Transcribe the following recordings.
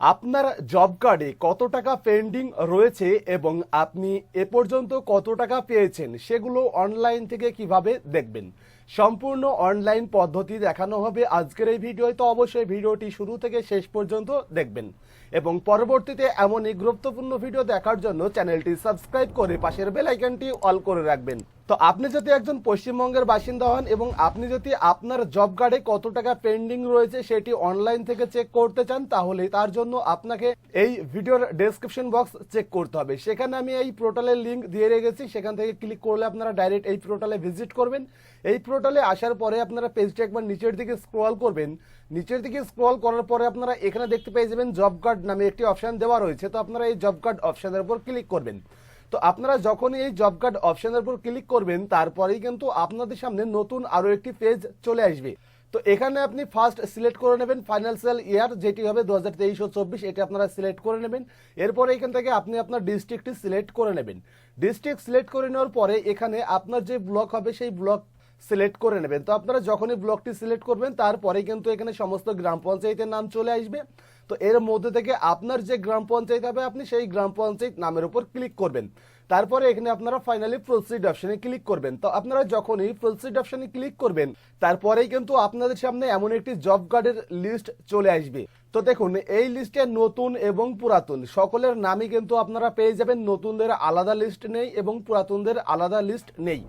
আপনার জব কার্ডে কত টাকা পেন্ডিং রয়েছে এবং আপনি এ পর্যন্ত কত টাকা পেয়েছেন সেগুলো অনলাইন থেকে কীভাবে দেখবেন? সম্পূর্ণ অনলাইন পদ্ধতি দেখানো হবে আজকের এই ভিডিওয়, তো অবশ্যই ভিডিওটি শুরু থেকে শেষ পর্যন্ত দেখবেন। এবং পরবর্তীতে এমনই গুরুত্বপূর্ণ ভিডিও দেখার জন্য চ্যানেলটি সাবস্ক্রাইব করে পাশের বেল আইকনটি অল করে রাখবেন। তো আপনি যদি একজন পশ্চিমবঙ্গের বাসিন্দা হন এবং আপনি যদি আপনার জব কার্ডে কত টাকা পেন্ডিং রয়েছে সেটি অনলাইন থেকে চেক করতে চান, তাহলে তার জন্য আপনাকে এই ভিডিওর ডেসক্রিপশন বক্স চেক করতে হবে। সেখানে আমি এই পোর্টালের লিঙ্ক দিয়ে রেখেছি। সেখান থেকে ক্লিক করলে আপনারা ডাইরেক্ট এই পোর্টালে ভিজিট করবেন। এই পোর্টালে আসার পরে আপনারা পেজটা একবার নিচের দিকে স্ক্রল করবেন। নিচের দিকে স্ক্রল করার পরে আপনারা এখানে দেখতে পেয়ে যাবেন জব কার্ড নামে একটি অপশান দেওয়া রয়েছে। তো আপনারা এই জব কার্ড অপশানের উপর ক্লিক করবেন। তো আপনারা যখন এই জব কার্ড অপশনের উপর ক্লিক করবেন, তারপরেই কিন্তু আপনাদের সামনে নতুন আরও একটি পেজ চলে আসবে। তো এখানে আপনি ফার্স্ট সিলেক্ট করে নেবেন ফাইন্যান্সিয়াল ইয়ার যেটি হবে দু হাজার তেইশ ও চব্বিশ, এটি আপনারা সিলেক্ট করে নেবেন। এরপরে এখান থেকে আপনি আপনার ডিস্ট্রিক্টটি সিলেক্ট করে নেবেন। ডিস্ট্রিক্ট সিলেক্ট করে নেওয়ার পরে এখানে আপনার যে ব্লক হবে, সেই ব্লক সিলেক্ট করে নেবেন। তো আপনারা যখনই ব্লকটি সিলেক্ট করবেন তারপরে কিন্তু এখানে সমস্ত গ্রাম পঞ্চায়েতের নাম চলে আসবে। তো এর মধ্যে থেকে আপনার যে গ্রাম পঞ্চায়েত হবে, আপনি সেই গ্রাম পঞ্চায়েত নামের উপর ক্লিক করবেন। তারপরে এখানে আপনারা ফাইনালি প্রসিড অপশনে ক্লিক করবেন। তো আপনারা যখনই প্রসিড অপশনে ক্লিক করবেন, তারপরেই কিন্তু আপনাদের সামনে এমন একটি জব কার্ডের লিস্ট চলে আসবে। তো দেখুন, এই লিস্টে নতুন এবং পুরাতন, সকলের নামই কিন্তু আপনারা পেয়ে যাবেন। নতুনদের আলাদা লিস্ট নেই এবং পুরাতনদের আলাদা লিস্ট নেই।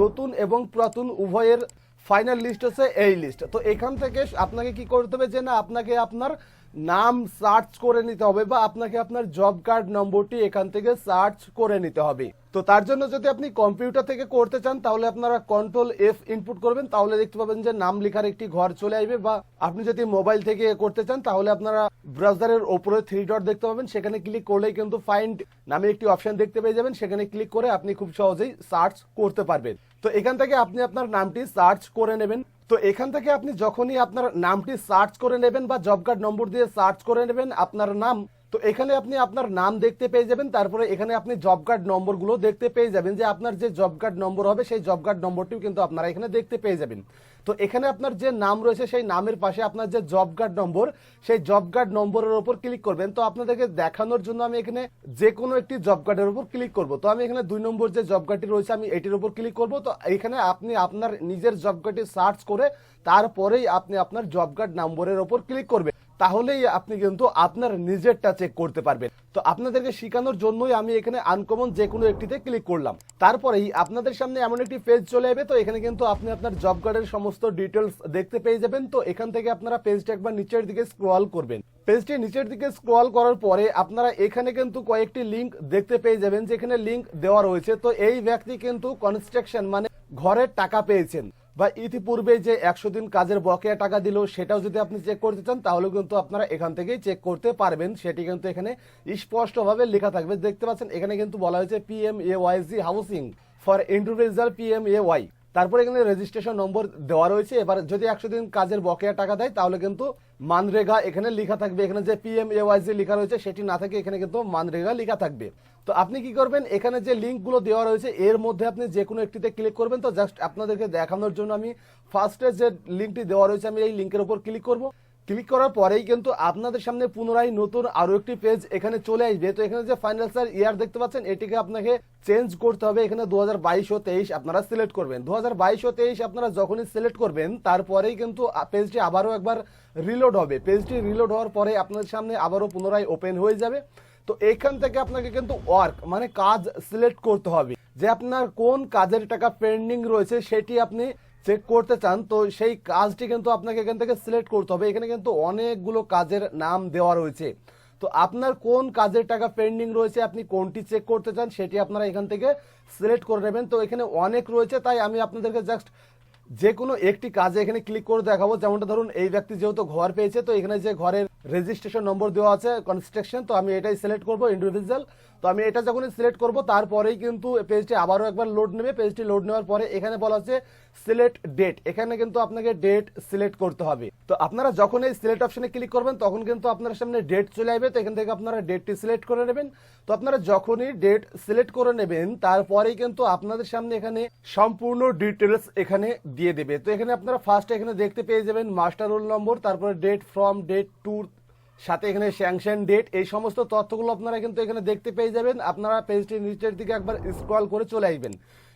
নতুন এবং পুরাতন উভয়ের ফাইনাল লিস্ট হচ্ছে এই লিস্ট তো এখান থেকে আপনাকে কি করতে হবে যে না, আপনাকে আপনার নাম সার্চ করে নিতে হবে বা আপনাকে আপনার জব কার্ড নম্বরটি এখান থেকে সার্চ করে নিতে হবে। তো তার জন্য যদি আপনি কম্পিউটার থেকে করতে চান, তাহলে আপনারা কন্ট্রোল এফ ইনপুট করবেন, তাহলে দেখতে পাবেন যে নাম লেখার একটি ঘর চলে আসবে বা আপনি যদি মোবাইল থেকে করতে চান, তাহলে আপনারা ব্রাউজারের ওপরে থ্রি ডট দেখতে পাবেন, সেখানে ক্লিক করলেই কিন্তু ফাইন্ড নামে একটি অপশন দেখতে পেয়ে যাবেন, সেখানে ক্লিক করে আপনি খুব সহজেই সার্চ করতে পারবেন। তো এখান থেকে আপনি আপনার নামটি সার্চ করে নেবেন। তো এখান থেকে আপনি যখনই আপনার নামটি সার্চ করে নেবেন বা জব কার্ড নম্বর দিয়ে সার্চ করে নেবেন আপনার নাম, তো এখানে আপনি আপনার নাম দেখতে পেয়ে যাবেন। তারপরে এখানে আপনি জব কার্ড নম্বরগুলো দেখতে পেয়ে যাবেন যে আপনার যে জব কার্ড নম্বর হবে, সেই জব কার্ড নম্বরটিও কিন্তু আপনারা এখানে দেখতে পেয়ে যাবেন। তো এখানে আপনার যে নাম রয়েছে, সেই নামের পাশে আপনার যে জব কার্ড নম্বর, সেই জব কার্ড নম্বরের উপর ক্লিক করবেন। তো আপনাদেরকে দেখানোর জন্য আমি এখানে যে কোনো একটি জব কার্ডের উপর ক্লিক করব। তো আমি এখানে দুই নম্বর যে জব কার্ডটি রয়েছে, আমি এটির উপর ক্লিক করব। তো এখানে আপনি আপনার নিজের জব কার্ডটি সার্চ করে, তারপরেই আপনি আপনার জব কার্ড নম্বরের উপর ক্লিক করবেন। তাহলেই আপনি কিন্তু আপনার নিজেরটা চেক করতে পারবেন। তো আপনাদেরকে শেখানোর জন্যই আমি এখানে আনকমন যে কোনো একটিতে ক্লিক করলাম। তারপরেই আপনাদের সামনে এমন একটি পেজ চলে যাবে, তো এখানে কিন্তু আপনি আপনার জব কার্ডের সমস্ত ডিটেলস দেখতে পেয়ে যাবেন। তো এখান থেকে আপনারা পেজটা একবার নিচের দিকে স্ক্রল করবেন। পেজটি নিচের দিকে স্ক্রল করার পরে আপনারা এখানে কিন্তু কয়েকটি লিংক দেখতে পেয়ে যাবেন, যেখানে লিংক দেওয়া রয়েছে। তো এই ব্যক্তি কিন্তু কনস্ট্রাকশন মানে ঘরের টাকা পেয়েছেন। বা ইতিপূর্বে যে একশো দিন কাজের বকেয়া টাকা দিল, সেটাও যদি আপনি চেক করতে চান, তাহলে কিন্তু আপনারা এখান থেকেই চেক করতে পারবেন। সেটি কিন্তু এখানে স্পষ্টভাবে লেখা থাকবে। দেখতে পাচ্ছেন, এখানে কিন্তু বলা হয়েছে PM A Y G housing for individual PM A Y তারপরে এখানে রেজিস্ট্রেশন নম্বর দেওয়া রয়েছে। এবার যদি একশো দিন কাজের বকেয়া টাকা দেয়, তাহলে কিন্তু মানরেগা এখানে লেখা থাকবে। এখানে যে পিএম এ ওয়াইজি লেখা রয়েছে, সেটি না থাকে এখানে কিন্তু মানরেগা লেখা থাকবে। তো আপনি কি করবেন? এখানে যে লিঙ্কগুলো দেওয়া রয়েছে, এর মধ্যে আপনি যে কোনো একটিতে ক্লিক করবেন। তো জাস্ট আপনাদেরকে দেখানোর জন্য আমি ফার্স্টে যে লিঙ্কটি দেওয়া রয়েছে, আমি এই লিঙ্কের উপর ক্লিক করব। ক্লিক করার পরেই কিন্তু আপনাদের সামনে পুনরায় নতুন আরও একটি পেজ এখানে চলে আসবে। তো এখানে যে ফাইন্যান্সিয়াল ইয়ার দেখতে পাচ্ছেন, এটিকে আপনাকে চেঞ্জ করতে হবে। এখানে দু হাজার বাইশ ও তেইশ আপনারা সিলেক্ট করবেন। দু হাজার বাইশ ও তেইশ আপনারা যখনই সিলেক্ট করবেন, তারপরেই কিন্তু পেজটি আবারও একবার রিলোড হবে। পেজটি রিলোড হওয়ার পরে আপনাদের সামনে আবারও পুনরায় ওপেন হয়ে যাবে। তো এখান থেকে আপনাকে কিন্তু ওয়ার্ক মানে কাজ সিলেক্ট করতে হবে। যে আপনার কোন কাজের টাকা পেন্ডিং রয়েছে, সেটি আপনি চেক করতে চান, তো সেই কাজটি কিন্তু আপনাকে এখান থেকে সিলেক্ট করতে হবে। এখানে কিন্তু অনেকগুলো কাজের নাম দেওয়া রয়েছে। তো আপনার কোন কাজের টাকা পেন্ডিং রয়েছে, আপনি কোনটি চেক করতে চান, সেটি আপনারা এখান থেকে সিলেক্ট করে নেবেন। তো এখানে অনেক রয়েছে, তাই আমি আপনাদেরকে জাস্ট যে কোনো একটি কাজে এখানে ক্লিক করে দেখাবো। যেমনটা ধরুন, এই ব্যক্তি যেহেতু ঘর পেয়েছে, তো এখানে যে ঘরের রেজিস্ট্রেশন নম্বর দেওয়া আছে কনস্ট্রাকশন তো আমি এটাই সিলেক্ট করব ইন্ডিভিজুয়াল তো আমি এটা যখনই সিলেক্ট করব, তারপরেই কিন্তু পেজটি আবারও একবার লোড নেবে। পেজটি লোড নেওয়ার পরে এখানে বলা আছে সিলেক্ট ডেট এখানে কিন্তু আপনাকে ডেট সিলেক্ট করতে হবে। তো আপনারা যখন এই সিলেক্ট অপশনে ক্লিক করবেন, তখন কিন্তু আপনার সামনে ডেট চলে আসবে। তো এখান থেকে আপনারা ডেটটি সিলেক্ট করে নেবেন। তো আপনারা যখনই ডেট সিলেক্ট করে নেবেন, তারপরেই কিন্তু আপনাদের সামনে এখানে সম্পূর্ণ ডিটেলস এখানে দিয়ে দেবে। তো এখানে আপনারা ফার্স্ট এখানে দেখতে পেয়ে যাবেন মাস্টার রোল নম্বর তারপরে ডেট ফ্রম ডেট টু সাথে এখানে স্যাংশন ডেট এই সমস্ত তথ্যগুলো আপনারা কিন্তু এখানে দেখতে পেয়ে যাবেন। আপনারা পেজটি নিচের দিকে একবার স্ক্রল করে চলে আসবেন।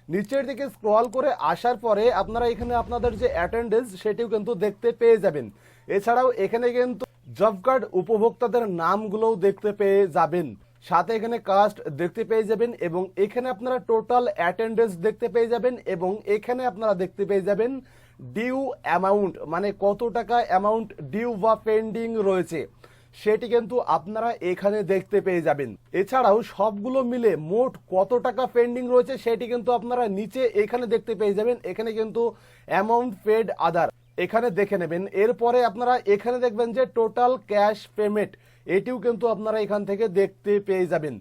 নিচের দিকে স্ক্রল করে আসার পরে আপনারা এখানে আপনাদের যে অ্যাটেন্ডেন্স সেটিও কিন্তু দেখতে পেয়ে যাবেন। এছাড়াও এখানে কিন্তু জব কার্ড উপভোক্তাদের নামগুলোও দেখতে পেয়ে যাবেন। সাথে এখানে কাস্ট দেখতে পেয়ে যাবেন এবং এখানে আপনারা টোটাল অ্যাটেন্ডেন্স দেখতে পেয়ে যাবেন এবং এখানে আপনারা দেখতে পেয়ে যাবেন ডিউ অ্যামাউন্ট মানে কত টাকা অ্যামাউন্ট ডিউ বা পেন্ডিং রয়েছে, সেটি কিন্তু আপনারা এখানে দেখতে পেয়ে যাবেন। এছাড়াও সবগুলো মিলে মোট কত টাকা পেন্ডিং রয়েছে, সেটি কিন্তু আপনারা নিচে এখানে দেখতে পেয়ে যাবেন। এখানে কিন্তু অ্যামাউন্ট পেড আদার এখানে দেখে নেবেন। এরপরে আপনারা এখানে দেখবেন যে টোটাল ক্যাশ পেমেন্ট এটিও কিন্তু আপনারা এখান থেকে দেখতে পেয়ে যাবেন।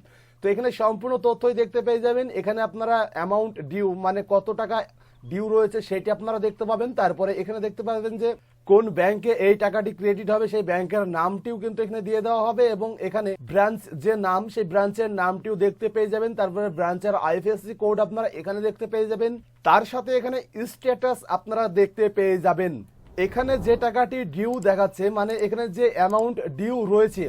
তো এখানে সম্পূর্ণ তথ্যই দেখতে পেয়ে যাবেন। এখানে আপনারা অ্যামাউন্ট ডিউ মানে কত টাকা ডিউ রয়েছে সেটি আপনারা দেখতে পাবেন। তারপরে এখানে দেখতে পাবেন যে কোন ব্যাংকে এই টাকাটি ক্রেডিট হবে সেই ব্যাংকের নামটিও কিন্তু এখানে দিয়ে দেওয়া হবে এবং এখানে ব্রাঞ্চ যে নাম, সেই ব্রাঞ্চের নামটিও দেখতে পেয়ে যাবেন। তারপরে ব্রাঞ্চের আইএফএসসি কোড আপনারা এখানে দেখতে পেয়ে যাবেন। তার সাথে এখানে স্ট্যাটাস আপনারা দেখতে পেয়ে যাবেন। এখানে যে টাকাটি ডিউ দেখাচ্ছে মানে এখানে যে অ্যামাউন্ট ডিউ রয়েছে,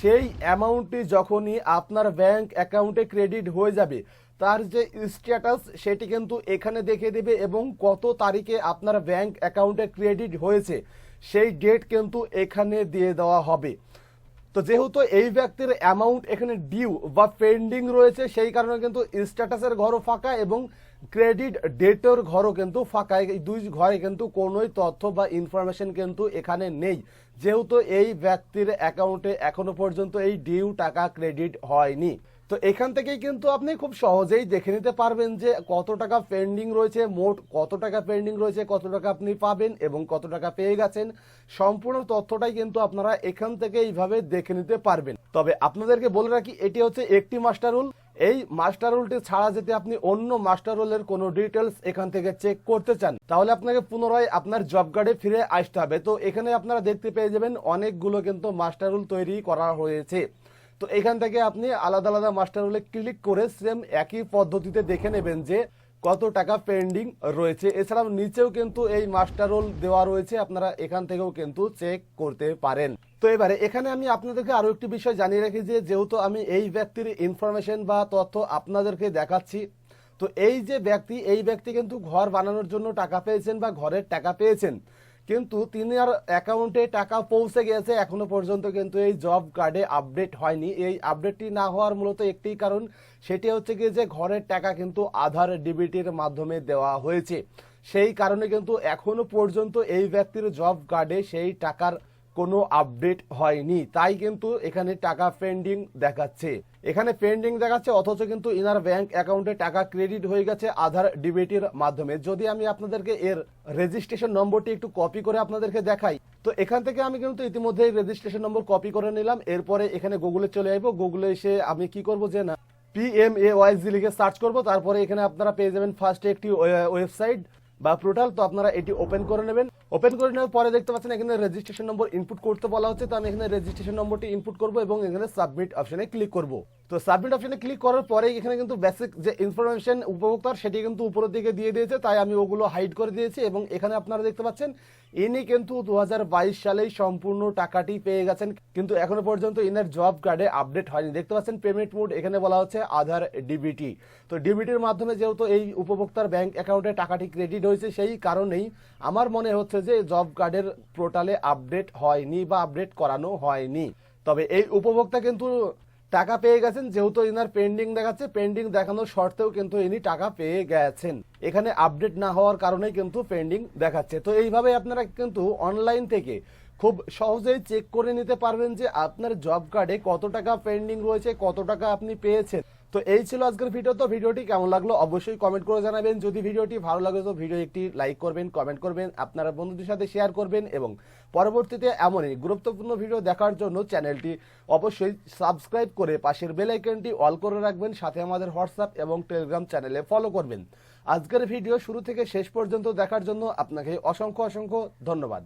সেই অ্যামাউন্টটি যখনই আপনার ব্যাংক অ্যাকাউন্টে ক্রেডিট হয়ে যাবে, তার যে স্ট্যাটাস সেটি কিন্তু এখানে দেখে দেবে এবং কত তারিখে আপনার ব্যাংক অ্যাকাউন্টে ক্রেডিট হয়েছে, সেই ডেট কিন্তু এখানে দিয়ে দেওয়া হবে। তো যেহেতু এই ব্যক্তির অ্যামাউন্ট এখানে ডিউ বা পেন্ডিং রয়েছে, সেই কারণে কিন্তু স্ট্যাটাসের ঘরও ফাঁকা এবং ক্রেডিট ডেটের ঘরও কিন্তু ফাঁকা। এই দুই ঘরে কিন্তু কোনোই তথ্য বা ইনফরমেশন কিন্তু এখানে নেই। যেহেতু এই ব্যক্তির অ্যাকাউন্টে এখনও পর্যন্ত এই ডিউ টাকা ক্রেডিট হয়নি। তো এখান থেকেই কিন্তু আপনি খুব সহজেই দেখে নিতে পারবেন যে কত টাকা পেন্ডিং রয়েছে, মোট কত টাকা পেন্ডিং রয়েছে, কত টাকা আপনি পাবেন এবং কত টাকা পেয়ে গেছেন। সম্পূর্ণ তথ্যটাই কিন্তু আপনারা এখান থেকে এইভাবে দেখে নিতে পারবেন। তবে আপনাদেরকে বলে রাখি, এটি হচ্ছে একটি মাস্টার রুল এই মাস্টার রুলটি ছাড়া যদি আপনি অন্য মাস্টার রুলের কোনো ডিটেলস এখান থেকে চেক করতে চান, তাহলে আপনাকে পুনরায় আপনার জব কার্ডে ফিরে আসতে হবে। তো এখানে আপনারা দেখতে পেয়ে যাবেন অনেকগুলো কিন্তু মাস্টার রুল তৈরি করা হয়েছে। তো এখান থেকে আপনি আলাদা আলাদা মাস্টার রুলে ক্লিক করে সেম একই পদ্ধতিতে দেখে নেবেন যে কত টাকা পেন্ডিং রয়েছে। এছাড়াও নিচেও কিন্তু এই মাস্টার রোল দেওয়া রয়েছে, আপনারা এখান থেকেও কিন্তু চেক করতে পারেন। তো এবারে এখানে আমি আপনাদেরকে আরও একটি বিষয় জানিয়ে রাখি যে, যেহেতু আমি এই ব্যক্তির ইনফরমেশন বা তথ্য আপনাদেরকে দেখাচ্ছি, তো এই যে ব্যক্তি, এই ব্যক্তি কিন্তু ঘর বানানোর জন্য টাকা পেয়েছেন বা ঘরের টাকা পেয়েছেন। কিন্তু তিনি আর অ্যাকাউন্টে টাকা পৌঁছে গেছে, এখনও পর্যন্ত কিন্তু এই জব কার্ডে আপডেট হয়নি। এই আপডেটটি না হওয়ার মূলত একটি কারণ, সেটি হচ্ছে কি যে ঘরের টাকা কিন্তু আধার ডিবিটির মাধ্যমে দেওয়া হয়েছে। সেই কারণে কিন্তু এখনও পর্যন্ত এই ব্যক্তির জব কার্ডে সেই টাকার কোনো আপডেট হয়নি। তাই কিন্তু এখানে টাকা পেন্ডিং দেখাচ্ছে। এখানে পেন্ডিং দেখাচ্ছে, অথচ কিন্তু ইনার ব্যাংক অ্যাকাউন্টে টাকা ক্রেডিট হয়ে গেছে আধার ডিবিটির মাধ্যমে। যদি আমি আপনাদেরকে এর রেজিস্ট্রেশন নম্বরটি একটু কপি করে আপনাদেরকে দেখাই, তো এখান থেকে আমি কিন্তু ইতিমধ্যে রেজিস্ট্রেশন নম্বর কপি করে নিলাম। এরপরে এখানে গুগলে চলে আসব। গুগলে এসে আমি কি করব যে না পিএমএ ওয়াইজি লিখে সার্চ করব। তারপরে এখানে আপনারা পেয়ে যাবেন ফার্স্টে একটি ওয়েবসাইট বা পোর্টাল তো আপনারা এটি ওপেন করে নেবেন। ওপেন করে নেওয়ার পরে দেখতে পাচ্ছেন এখানে রেজিস্ট্রেশন নম্বর ইনপুট করতে বলা হচ্ছে, তো আমি এখানে রেজিস্ট্রেশন নম্বরটি ইনপুট করব এবং এখানে সাবমিট অপশনে ক্লিক করব। তো সাবমিট অপশনে ক্লিক করার পরে এখানে কিন্তু বেসিক যে ইনফরমেশন উপভোক্তার সেটি কিন্তু উপরের দিকে দিয়ে দিয়েছে। তাই আমি ওগুলো হাইড করে দিয়েছি এবং এখানে আপনারা দেখতে পাচ্ছেন, ইনি কিন্তু দু হাজার বাইশ সালেই সম্পূর্ণ টাকাটি পেয়ে গেছেন। কিন্তু এখনও পর্যন্ত ইনার জব কার্ডে আপডেট হয়নি। দেখতে পাচ্ছেন পেমেন্ট মোড এখানে বলা হচ্ছে আধার ডিবিটি তো ডিবিটির মাধ্যমে যেহেতু এই উপভোক্তার ব্যাংক অ্যাকাউন্টে টাকাটি ক্রেডিট হয়েছে, সেই কারণেই আমার মনে হচ্ছে যে জব কার্ডের পোর্টালে আপডেট হয়নি বা আপডেট করানো হয়নি। তবে এই উপভোক্তা কিন্তু টাকা পেয়ে গেছেন, যেহেতু এনার পেন্ডিং দেখাচ্ছে পেন্ডিং দেখানোর শর্তেও কিন্তু ইনি টাকা পেয়ে গেছেন। এখানে আপডেট না হওয়ার কারণেই কিন্তু পেন্ডিং দেখাচ্ছে। তো এইভাবে আপনারা কিন্তু অনলাইন থেকে খুব সহজেই চেক করে নিতে পারবেন যে আপনার জব কার্ডে কত টাকা পেন্ডিং রয়েছে, কত টাকা আপনি পেয়েছেন। তো এই ছিল আজকের ভিডিও তো ভিডিওটি কেমন লাগল অবশ্যই কমেন্ট করে জানাবেন। যদি ভিডিওটি ভালো লাগে, তো ভিডিও একটি লাইক করবেন কমেন্ট করবেন, আপনারা বন্ধুদের সাথে শেয়ার করবেন এবং পরবর্তীতে এমনই গুরুত্বপূর্ণ ভিডিও দেখার জন্য চ্যানেলটি অবশ্যই সাবস্ক্রাইব করে পাশের বেল আইকনটি অল করে রাখবেন, সাথে আমাদের হোয়াটসঅ্যাপ এবং টেলিগ্রাম চ্যানেলে ফলো করবেন। আজকের ভিডিও শুরু থেকে শেষ পর্যন্ত দেখার জন্য আপনাকে অসংখ্য অসংখ্য ধন্যবাদ।